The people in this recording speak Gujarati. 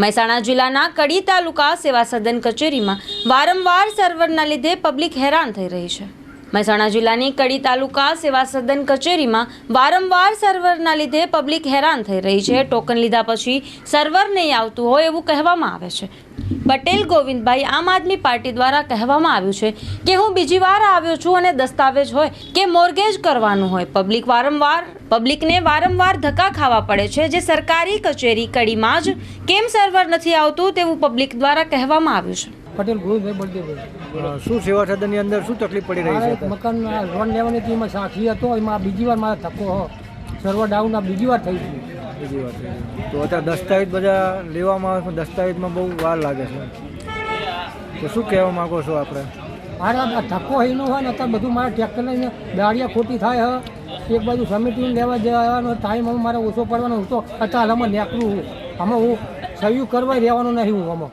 મહેસાણા જિલ્લાના કડી તાલુકા સેવા સદન કચેરીમાં વારંવાર સર્વરના લીધે પબ્લિક હેરાન થઈ રહી છે. મહેસાણા જિલ્લાની કડી તાલુકા સેવા સદન કચેરીમાં વારંવાર સર્વરના લીધે પબ્લિક હેરાન થઈ રહી છે. ટોકન લીધા પછી સર્વર નહીં આવતું હોય એવું કહેવામાં આવે છે. પટેલ ગોવિંદભાઈ આમ આદમી પાર્ટી દ્વારા કહેવામાં આવ્યું છે કે હું બીજી વાર આવ્યો છું અને દસ્તાવેજ હોય કે મોર્ગેજ કરવાનું હોય. પબ્લિક વારંવાર પબ્લિકને વારંવાર ધક્કા ખાવા પડે છે જે સરકારી કચેરી કડીમાં જ કેમ સર્વર નથી આવતું તેવું પબ્લિક દ્વારા કહેવામાં આવ્યું છે. પટેલ ગોવિંદભાઈ બળદેવભાઈ શું સેવા સદનની અંદર શું તકલીફ પડી રહી છે મકાન લોન લેવાની હતી એમાં સાક્ષી હતો એમાં બીજી વાર મારા ધક્કો સર્વર ડાઉન બીજી વાર થઈ ગયું. બીજી વાત તો અત્યારે દસ્તાવેજ બધા લેવામાં આવે છે દસ્તાવેજમાં બહુ વાર લાગે છે. તો શું કહેવા માગો છો આપણે? મારે ધક્કો એનો હોય ને, અત્યારે બધું મારે ટ્રેક્ટર લઈને દાળિયા ખોટી થાય હ. એક બાજુ સમિટિંગ લેવા જવાનો ટાઈમ હવે મારે ઓછો પડવાનો હતો અત્યારે હમણાં નીકળું હું આમાં હું સહયોગ કરવા રહેવાનું નહીં હું આમાં.